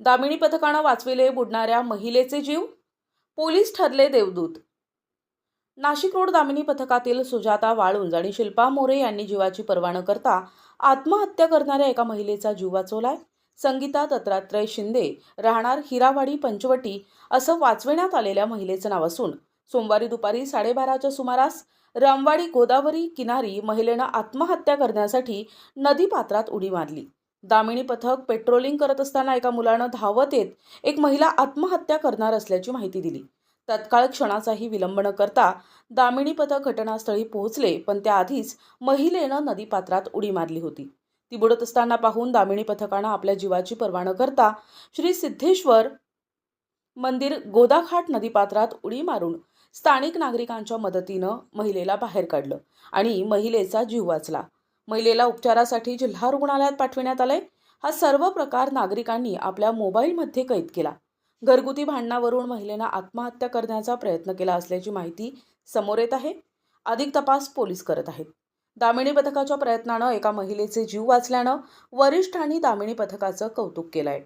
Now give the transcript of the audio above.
दामिनी पथकानं वाचविले बुडणाऱ्या महिलेचे जीव? पोलीस ठरले देवदूत. नाशिक रोड दामिनी पथकातील सुजाता वाळुंज आणि शिल्पा मोरे यांनी जीवाची पर्वा न करता आत्महत्या करणाऱ्या एका महिलेचा जीव वाचवलाय. संगीता दत्तात्रय शिंदे राहणार हिरावाडी पंचवटी असं वाचविण्यात आलेल्या महिलेचं नाव असून सोमवारी दुपारी साडेबाराच्या सुमारास रामवाडी गोदावरी किनारी महिलेनं आत्महत्या करण्यासाठी नदीपात्रात उडी मारली. दामिनी पथक पेट्रोलिंग करत असताना एका मुलानं धावत येत एक महिला आत्महत्या करणार असल्याची माहिती दिली. तत्काळ क्षणाचाही विलंब न करता दामिनी पथक घटनास्थळी पोहोचले पण त्याआधीच महिलेनं नदीपात्रात उडी मारली होती. ती बुडत असताना पाहून दामिनी पथकानं आपल्या जीवाची पर्वा न करता श्री सिद्धेश्वर मंदिर गोदाघाट नदीपात्रात उडी मारून स्थानिक नागरिकांच्या मदतीनं महिलेला बाहेर काढलं आणि महिलेचा जीव वाचला. महिलेला उपचारासाठी जिल्हा रुग्णालयात पाठविण्यात आलंय. हा सर्व प्रकार नागरिकांनी आपल्या मोबाईलमध्ये कैद केला. घरगुती भांडणावरून महिलेनं आत्महत्या करण्याचा प्रयत्न केला असल्याची माहिती समोर येत आहे. अधिक तपास पोलीस करत आहेत. दामिनी पथकाच्या प्रयत्नानं एका महिलेचे जीव वाचल्यानं वरिष्ठांनी दामिणी पथकाचं कौतुक केलं आहे